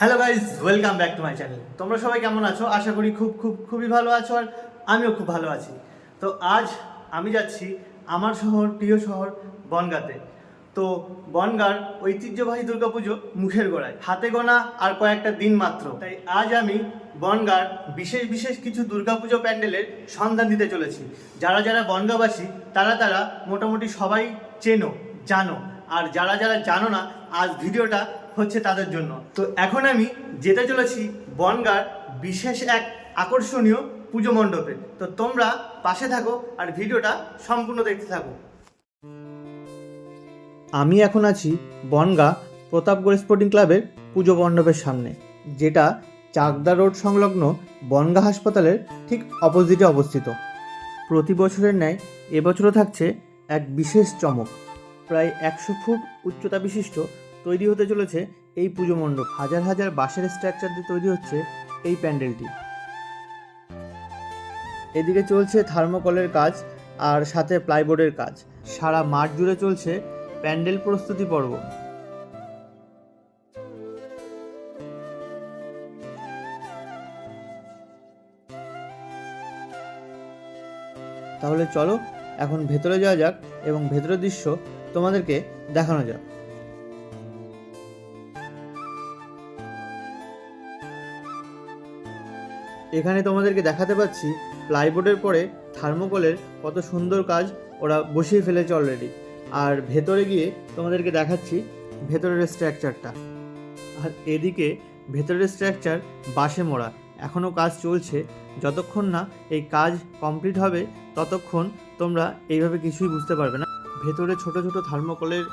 Hello guys welcome back to my channel তোমরা সবাই কেমন আছো? আশা করি খুব খুব, খুবই ভালো আছো আর আমিও খুব ভালো আছি। তো আজ আমি যাচ্ছি আমার শহর, প্রিয় শহর বনগাঁতে। তো বনগাঁর ঐতিহ্যবাহী দুর্গাপুজো মুখের গোড়ায়। হাতে গোনা আর কয়েকটা দিন মাত্র। তাই আজ আমি বনগাঁর বিশেষ বিশেষ কিছু দুর্গাপুজো প্যান্ডেলের সন্ধান দিতে চলেছি। যারা যারা বনগাঁবাসী, তারা তারা মোটামুটি সবাই চেনো, জানো। আর যারা যারা জানো না, আজ ভিডিওটা হচ্ছে তাদের জন্য। তো এখন আমি যেতে চলেছি বনগার বিশেষ এক আকর্ষণীয় পুজো মণ্ডপে। তো তোমরা পাশে থাকো আর ভিডিওটা সম্পূর্ণ দেখতে থাকো। আমি এখন আছি বনগা প্রতাপগড় স্পোর্টিং ক্লাবের পুজো মণ্ডপের সামনে, যেটা চাকদা রোড সংলগ্ন বনগা হাসপাতালের ঠিক অপোজিটে অবস্থিত। প্রতি বছরের ন্যায় এবছরও থাকছে এক বিশেষ চমক। প্রায় একশো ফুট উচ্চতা বিশিষ্ট তৈরি হতে চলেছে এই পুজো মণ্ডপ। হাজার হাজার বাঁশের স্ট্রাকচার দিয়ে তৈরি হচ্ছে এই প্যান্ডেলটি। এদিকে চলছে থার্মোকলের কাজ আর সাথে প্লাইবোর্ডের কাজ। সারা মাঠ জুড়ে চলছে প্যান্ডেল প্রস্তুতি পর্ব। তাহলে চলো এখন ভেতরে যাওয়া যাক এবং ভেতরের দৃশ্য তোমাদেরকে দেখানো যাক। এখানে তোমাদেরকে দেখাতে পাচ্ছি প্লাইবোর্ডের পরে থার্মোকলের কত সুন্দর কাজ ওরা বসিয়ে ফেলেছে অলরেডি আর ভেতরে গিয়ে তোমাদেরকে দেখাচ্ছি ভেতরের স্ট্রাকচারটা আর এদিকে ভেতরের স্ট্রাকচার বাসে মোড়া। এখনও কাজ চলছে। যতক্ষণ না এই কাজ কমপ্লিট হবে, ততক্ষণ তোমরা এইভাবে কিছুই বুঝতে পারবে না। ভেতরে ছোট ছোট থার্মোকলের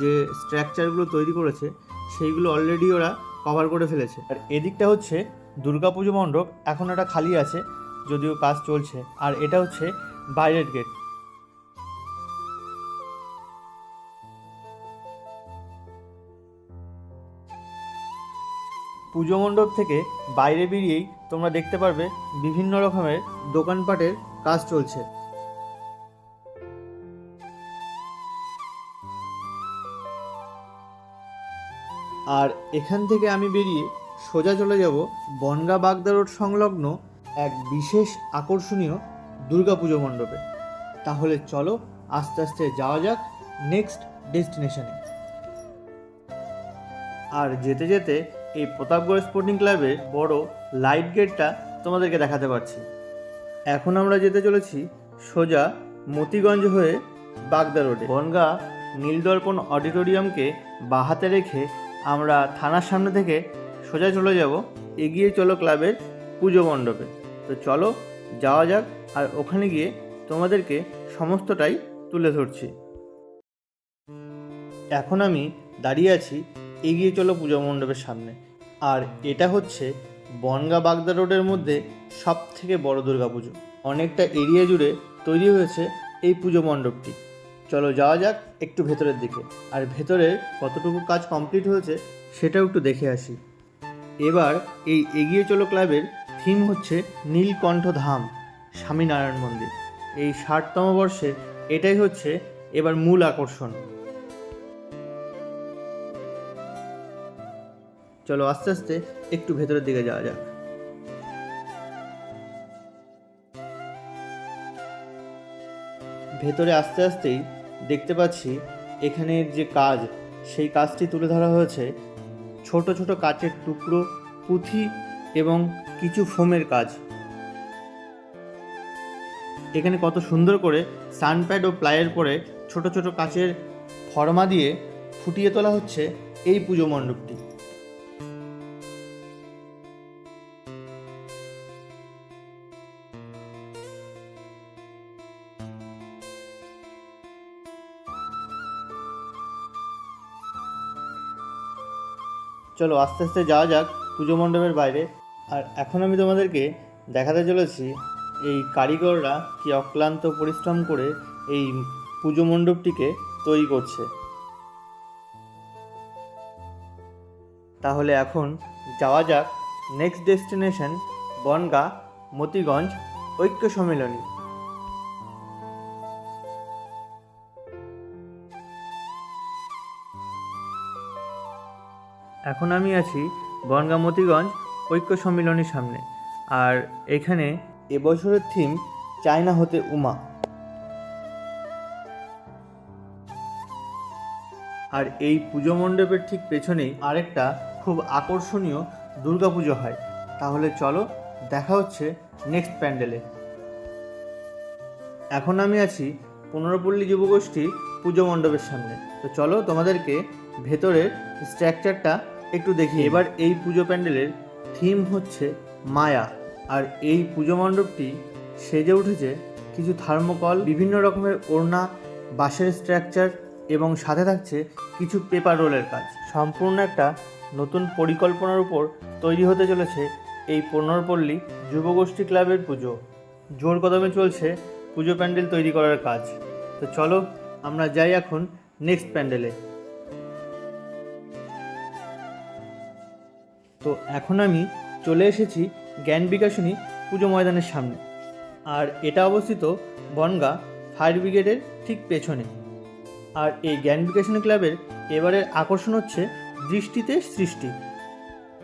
যে স্ট্রাকচারগুলো তৈরি করেছে, সেইগুলো অলরেডি ওরা কভার করে ফেলেছে। আর এদিকটা হচ্ছে দুর্গাপুজো মণ্ডপ, এখন এটা খালি আছে, যদিও কাজ চলছে। আর এটা হচ্ছে বাইরের গেট পুজো মণ্ডপ থেকে বাইরে বেরিয়েই তোমরা দেখতে পারবে বিভিন্ন রকমের দোকানপাটের কাজ চলছে। আর এখান থেকে আমি বেরিয়ে সোজা চলে যাব বনগা বাগদা রোড সংলগ্ন এক বিশেষ আকর্ষণীয় দুর্গাপুজো মণ্ডপে। তাহলে চলো আস্তে আস্তে যাওয়া যাক নেক্সট ডেস্টিনেশনে আর যেতে যেতে এই প্রতাপগড় স্পোর্টিং ক্লাবের বড় লাইট গেটটা তোমাদেরকে দেখাতে পারছি। এখন আমরা যেতে চলেছি সোজা মতিগঞ্জ হয়ে বাগদা রোডে। বনগা নীলদর্পণ অডিটোরিয়ামকে বাহাতে রেখে আমরা থানার সামনে থেকে সোজা চলে যাব, এগিয়ে চলো ক্লাবের পুজো মণ্ডপে। তো চলো, যাওয়া যাক, আর ওখানে গিয়ে তোমাদেরকে সমস্তটাই তুলে ধরছি। এখন আমি দাঁড়িয়ে আছি এগিয়ে চলো পুজো মণ্ডপের সামনে। আর এটা হচ্ছে বনগা বাগদা রোডের মধ্যে সব থেকে বড় দুর্গাপুজো। অনেকটা এরিয়া জুড়ে তৈরি হয়েছে এই পুজো মণ্ডপটি। চলো যাওয়া যাক একটু ভেতরের দিকে। আর ভেতরে কতটুকু কাজ কমপ্লিট হয়েছে সেটাও একটু দেখে আসি। এবার এই এগিয়ে চলো ক্লাবের থিম হচ্ছে নীলকণ্ঠ ধাম স্বামীনারায়ণ মন্দির। এই ষাটতম বর্ষে এটাই হচ্ছে এবার মূল আকর্ষণ। চলো আস্তে আস্তে একটু ভেতরের দিকে যাওয়া যাক। ভেতরে আস্তে আস্তেই দেখতে পাচ্ছি এখানের যে কাজ, সেই কাজটি তুলে ধরা হয়েছে ছোট ছোট কাচের টুকরো, পুঁথি এবং কিছু ফোমের কাজ। এখানে কত সুন্দর করে সানপ্যাড ও প্লাইয়ের পরে ছোট ছোট কাচের ফর্মা দিয়ে ফুটিয়ে তোলা হচ্ছে এই পুজো মণ্ডপটি। চলো আস্তে আস্তে যাওয়া যাক পুজো মণ্ডপের বাইরে। আর এখন আমি তোমাদেরকে দেখাতে চলেছি এই কারিগররা কি অক্লান্ত পরিশ্রম করে এই পুজো মণ্ডপটিকে তৈরি করছে। তাহলে এখন যাওয়া যাক নেক্সট ডেস্টিনেশন বনগা, মতিগঞ্জ ঐক্য সম্মেলনী। এখন আমি আছি বনগাঁ মতিগঞ্জ ঐক্য সম্মিলনীর সামনে। আর এখানে এবছরের থিম, চায়না হতে উমা। আর এই পুজো মণ্ডপের ঠিক পেছনেই আরেকটা খুব আকর্ষণীয় দুর্গাপুজো হয়। তাহলে চলো, দেখা হচ্ছে নেক্সট প্যান্ডেলে। এখন আমি আছি পুনরপল্লী যুবগোষ্ঠী পুজো মণ্ডপের সামনে। তো চলো তোমাদেরকে ভেতরের স্ট্রাকচারটা একটু দেখি এবার এই পুজো প্যান্ডেলের থিম হচ্ছে মায়া। আর এই পুজো মণ্ডপটি সেজে উঠেছে কিছু থার্মোকল বিভিন্ন রকমের ওড়না বাঁশের স্ট্রাকচার এবং সাথে থাকছে কিছু পেপার রোলের কাজ। সম্পূর্ণ একটা নতুন পরিকল্পনার উপর তৈরি হতে চলেছে এই পুনরপল্লী যুবগোষ্ঠী ক্লাবের পুজো। জোর কদমে চলছে পুজো প্যান্ডেল তৈরি করার কাজ। তো চলো আমরা যাই এখন নেক্সট প্যান্ডেলে। তো এখন আমি চলে এসেছি জ্ঞান বিকাশনী পুজো ময়দানের সামনে। আর এটা অবস্থিত বনগা ফায়ার ব্রিগেডের ঠিক পেছনে। আর এই জ্ঞান বিকাশনী ক্লাবের এবারের আকর্ষণ হচ্ছে দৃষ্টিতে সৃষ্টি।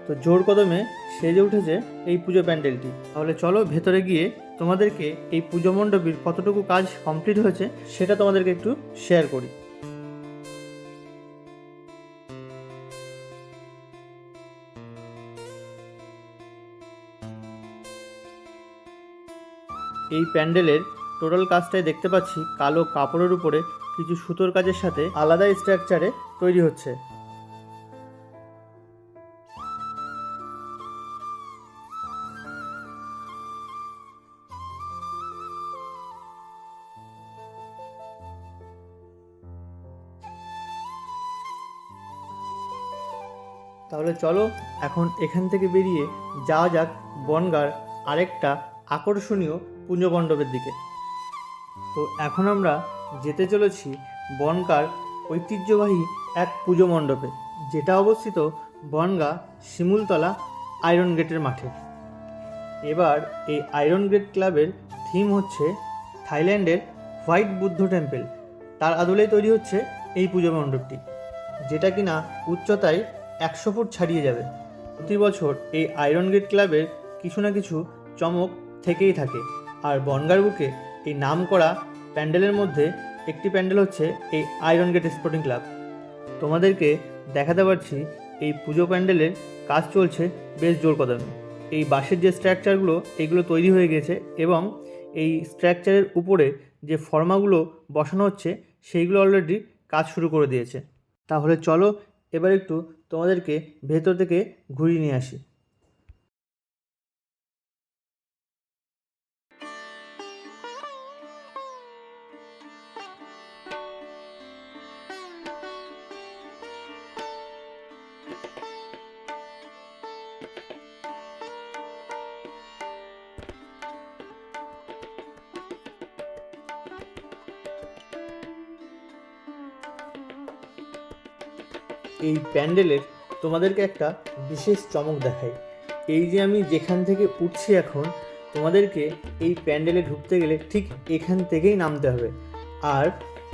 তো জোর কদমে সেজে উঠেছে এই পুজো প্যান্ডেলটি। তাহলে চলো ভেতরে গিয়ে তোমাদেরকে এই পুজো মণ্ডপের কতটুকু কাজ কমপ্লিট হয়েছে সেটা তোমাদেরকে একটু শেয়ার করি। এই প্যান্ডেলের টোটাল কাজটাই দেখতে পাচ্ছি কালো কাপড়ের উপরে কিছু সুতোর কাজের সাথে আলাদা স্ট্রাকচারে তৈরি হচ্ছে। তাহলে চলো এখন এখান থেকে বেরিয়ে যাওয়া যাক বনগার আরেকটা আকর্ষণীয় পুজো মণ্ডপের দিকে। তো এখন আমরা যেতে চলেছি বনগার ঐতিহ্যবাহী এক পুজো মণ্ডপে যেটা অবস্থিত বনগা শিমুলতলা আয়রন গেটের মাঠে। এবার এই আয়রন গেট ক্লাবের থিম হচ্ছে থাইল্যান্ডের হোয়াইট বুদ্ধ টেম্পল। তার আদলেই তৈরি হচ্ছে এই পুজো মণ্ডপটি যেটা কিনা উচ্চতায় একশো ফুট ছাড়িয়ে যাবে। প্রতি বছর এই আয়রন গেট ক্লাবের কিছু না কিছু চমক থেকেই থাকে। আর বনগার বুকে এই নাম করা প্যান্ডেলের মধ্যে একটি প্যান্ডেল হচ্ছে এই আয়রন গেট স্পোর্টিং ক্লাব তোমাদেরকে দেখাতে পারছি এই পুজো প্যান্ডেলের কাজ চলছে বেশ জোর কদমে। এই বাঁশের যে স্ট্রাকচারগুলো এগুলো তৈরি হয়ে গেছে এবং এই স্ট্রাকচারের উপরে যে ফর্মাগুলো বসানো হচ্ছে, সেইগুলো অলরেডি কাজ শুরু করে দিয়েছে। তাহলে চলো এবার একটু তোমাদেরকে ভেতর থেকে ঘুরিয়ে নিয়ে আসি। এই প্যান্ডেলের তোমাদেরকে একটা বিশেষ চমক দেখাই। এই যে আমি যেখান থেকে উঠছি এখন, তোমাদেরকে এই প্যান্ডেলে ঢুকতে গেলে ঠিক এখান থেকেই নামতে হবে। আর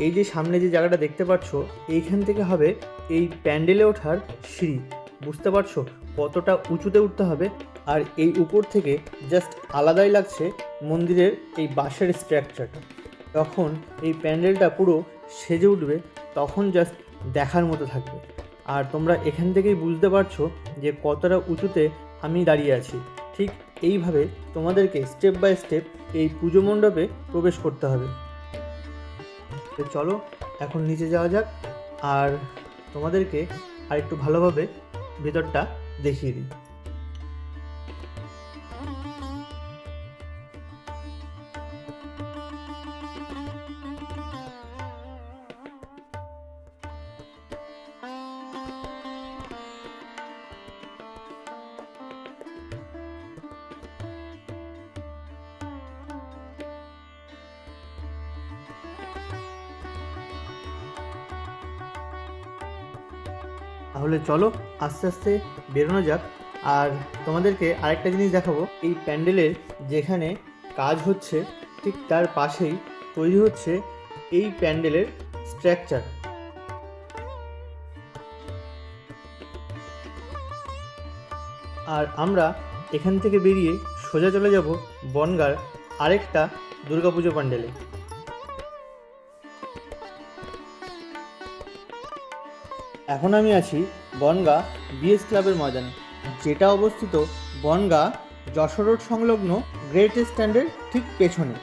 এই যে সামনে যে জায়গাটা দেখতে পাচ্ছ, এইখান থেকে হবে এই প্যান্ডেলে ওঠার সিঁড়ি। বুঝতে পারছ? কতটা উঁচুতে উঠতে হবে। আর এই উপর থেকে জাস্ট আলাদাই লাগছে মন্দিরের এই বাঁশের স্ট্রাকচারটা। যখন এই প্যান্ডেলটা পুরো সেজে উঠবে, তখন জাস্ট দেখার মতো থাকবে। আর তোমরা এখান থেকেই বুঝতে পারছ যে কতটা উঁচুতে আমি দাঁড়িয়ে আছি। ঠিক এইভাবে তোমাদেরকে স্টেপ বাই স্টেপ এই পুজো মণ্ডপে প্রবেশ করতে হবে। তো চলো, এখন নিচে যাওয়া যাক আর তোমাদেরকে আর একটু ভালোভাবে ভেতরটা দেখিয়ে দিই। তাহলে চলো আস্তে আস্তে বেরোনো যাক। আর তোমাদেরকে আরেকটা জিনিস দেখাবো। এই প্যান্ডেলের যেখানে কাজ হচ্ছে, ঠিক তার পাশেই তৈরি হচ্ছে এই প্যান্ডেলের স্ট্রাকচার। আর আমরা এখান থেকে বেরিয়ে সোজা চলে যাব বনগার আরেকটা দুর্গাপুজো প্যান্ডেলে। এখন আমি আছি বনগা বিএস ক্লাবের ময়দানে, যেটা অবস্থিত বনগা যশোর রোড সংলগ্ন গ্রেট স্ট্যান্ডের ঠিক পেছনে।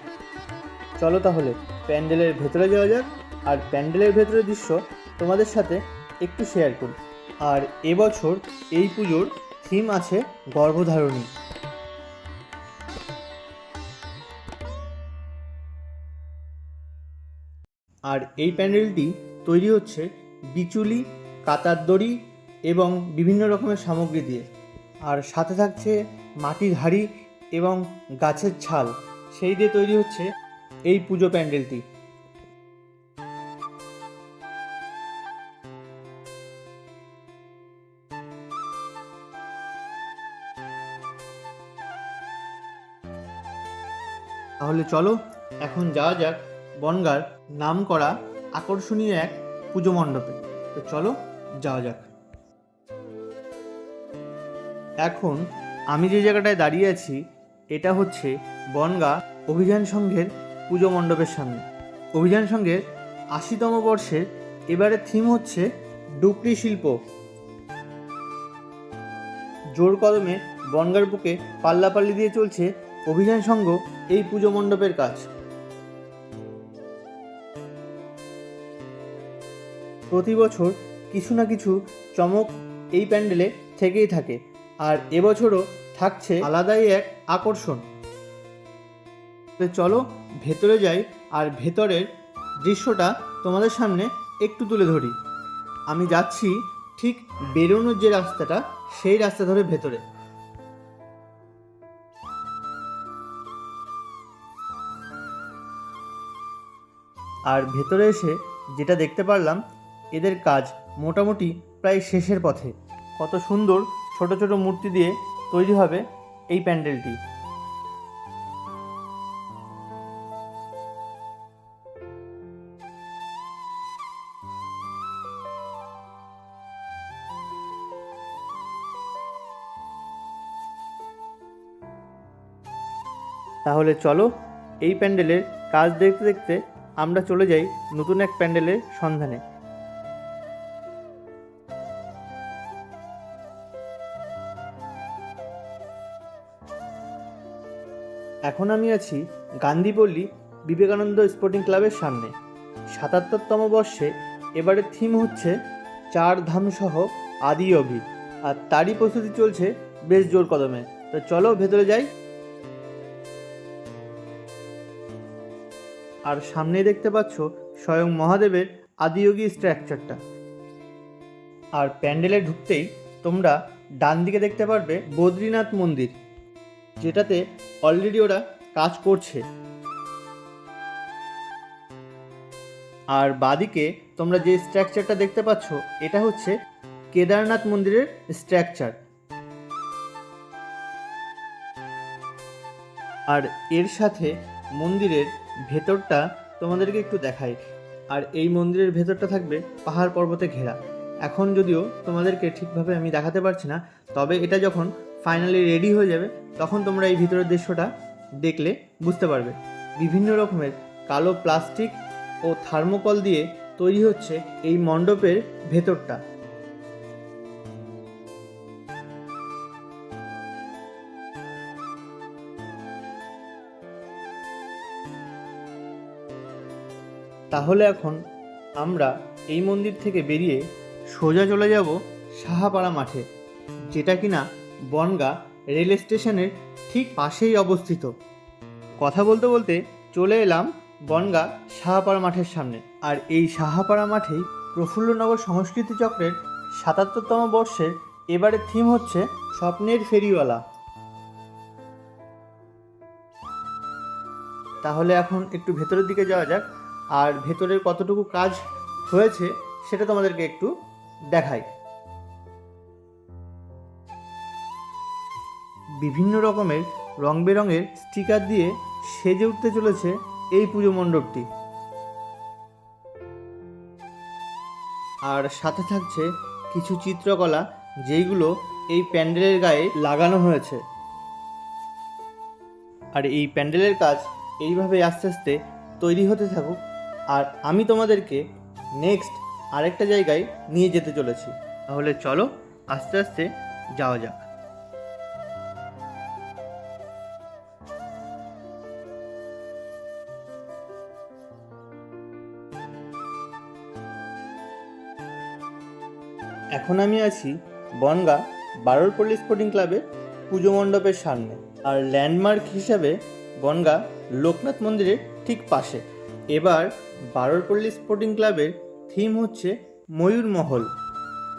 চলো তাহলে, প্যান্ডেলের ভেতরে যাওয়া যাক, আর প্যান্ডেলের ভেতরের দৃশ্য তোমাদের সাথে একটু শেয়ার করি। আর এবছর এই পুজোর থিম আছে গর্ভধারণী। আর এই প্যান্ডেলটি তৈরি হচ্ছে বিচুলি কাতার দড়ি এবং বিভিন্ন রকমের সামগ্রী দিয়ে। আর সাথে থাকছে মাটির হাড়ি এবং গাছের ছাল। সেই দিয়ে তৈরি হচ্ছে এই পুজো প্যান্ডেলটি। তাহলে চলো, এখন যাওয়া যাক বনগার নাম করা আকর্ষণীয় এক পুজো মণ্ডপে। তো চলো যাওয়া যাক। এখন আমি যে জায়গাটায় দাঁড়িয়ে আছি, এটা হচ্ছে বনগা অভিযান সংঘের পুজো মণ্ডপের সামনে। অভিযান সংঘের আশিতম বর্ষের এবারে থিম হচ্ছে ডুকরি শিল্প। জোর কদমে বনগার বুকে পাল্লাপাল্লি দিয়ে চলছে অভিযান সংঘ এই পুজো মণ্ডপের কাজ। প্রতি বছর কিছু না কিছু চমক এই প্যান্ডেলে থেকেই থাকে। আর এবছরও থাকছে আলাদাই এক আকর্ষণ। চলো ভেতরে যাই আর ভেতরের দৃশ্যটা তোমাদের সামনে একটু তুলে ধরি। আমি যাচ্ছি ঠিক বেরোনোর যে রাস্তাটা, সেই রাস্তা ধরে ভেতরে। আর ভেতরে এসে যেটা দেখতে পারলাম, এদের কাজ। মোটামুটি প্রায় শেষের পথে। কত সুন্দর ছোট ছোট মূর্তি দিয়ে তৈরি হবে এই প্যান্ডেলটি। তাহলে চলো এই প্যান্ডেলের কাজ দেখতে দেখতে আমরা চলে যাই নতুন এক প্যান্ডেলের সন্ধানে। এখন আমি আছি গান্ধীপল্লী বিবেকানন্দ স্পোর্টিং ক্লাবের সামনে। সাতাত্তরতম বর্ষে এবারের থিম হচ্ছে চার ধাম সহ আদি অভি, আর তারই প্রস্তুতি চলছে বেশ জোর কদমে। তো চলো ভেতরে যাই। আর সামনেই দেখতে পাচ্ছ স্বয়ং মহাদেবের আদিয়োগী স্ট্রাকচারটা। আর প্যান্ডেলে ঢুকতেই তোমরা ডান দিকে দেখতে পারবে বদ্রীনাথ মন্দির। যেটাতে অলরেডি ওরা কাজ করছে। আর বাদিকে তোমরা যে স্ট্রাকচারটা দেখতে পাচ্ছ, এটা হচ্ছে কেদারনাথ মন্দিরের স্ট্রাকচার আর এর সাথে মন্দিরের ভেতরটা তোমাদেরকে একটু দেখাই। আর এই মন্দিরের ভেতরটা থাকবে পাহাড় পর্বতে ঘেরা। এখন যদিও তোমাদেরকে ঠিকভাবে আমি দেখাতে পারছি না, তবে এটা যখন ফাইনালি রেডি হয়ে যাবে, তখন তোমরা এই ভিতরের দৃশ্যটা দেখলে বুঝতে পারবে। বিভিন্ন রকমের কালো প্লাস্টিক ও থার্মোকল দিয়ে তৈরি হচ্ছে এই মণ্ডপের ভেতরটা। তাহলে এখন আমরা এই মন্দির থেকে বেরিয়ে সোজা চলে যাব সাহাপাড়া মাঠে, যেটা কিনা বনগা রেল স্টেশনের ঠিক পাশেই অবস্থিত। কথা বলতে বলতে চলে এলাম বনগা সাহাপাড়া মাঠের সামনে। আর এই সাহাপাড়া মাঠেই প্রফুল্লনগর সংস্কৃতি চক্রের সাতাত্তরতম বর্ষের এবারের থিম হচ্ছে স্বপ্নের ফেরিওয়ালা। তাহলে এখন একটু ভেতরের দিকে যাওয়া যাক। আর ভেতরের কতটুকু কাজ হয়েছে সেটা তোমাদেরকে একটু দেখাই। বিভিন্ন রকমের রং বেরঙের স্টিকার দিয়ে সেজে উঠতে চলেছে এই পুজো মণ্ডপটি। আর সাথে থাকছে কিছু চিত্রকলা যেইগুলো এই প্যান্ডেলের গায়ে লাগানো হয়েছে। আর এই প্যান্ডেলের কাজ এইভাবে আস্তে আস্তে তৈরি হতে থাকুক। আর আমি তোমাদেরকে নেক্সট আরেকটা জায়গায় নিয়ে যেতে চলেছি। তাহলে চলো আস্তে আস্তে যাওয়া যাক। এখন আমি আছি বনগা বারোরপল্লী স্পোর্টিং ক্লাবের পুজো মণ্ডপের সামনে আর ল্যান্ডমার্ক হিসাবে বনগা লোকনাথ মন্দিরের ঠিক পাশে। এবার বারোরপল্লী স্পোর্টিং ক্লাবের থিম হচ্ছে ময়ূরমহল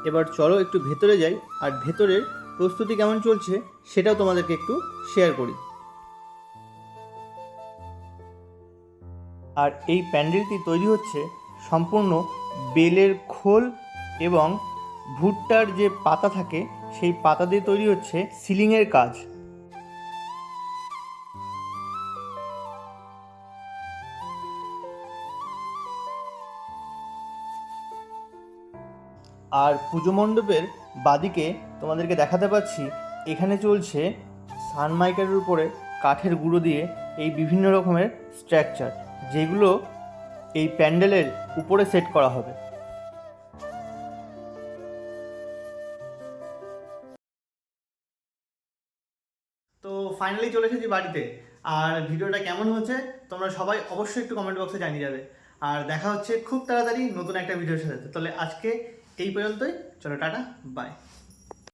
এবার চলো একটু ভেতরে যাই আর ভেতরের প্রস্তুতি কেমন চলছে সেটাও তোমাদেরকে একটু শেয়ার করি। আর এই প্যান্ডেলটি তৈরি হচ্ছে সম্পূর্ণ বেলের খোল এবং ভুট্টার যে পাতা থাকে, সেই পাতা দিয়ে তৈরি হচ্ছে সিলিংয়ের কাজ। আর পুজো মণ্ডপের বাদিকে তোমাদেরকে দেখাতে পাচ্ছি, এখানে চলছে সানমাইকারের উপরে কাঠের গুঁড়ো দিয়ে এই বিভিন্ন রকমের স্ট্রাকচার, যেগুলো এই প্যান্ডেলের উপরে সেট করা হবে। ফাইনালি চলে এসেছি বাড়িতে। আর ভিডিওটা কেমন হচ্ছে তোমরা সবাই অবশ্যই একটু কমেন্ট বক্সে জানিয়ে যাবে। আর দেখা হচ্ছে খুব তাড়াতাড়ি নতুন একটা ভিডিওর সাথে। তাহলে আজকে এই পর্যন্তই। চলো, টাটা বাই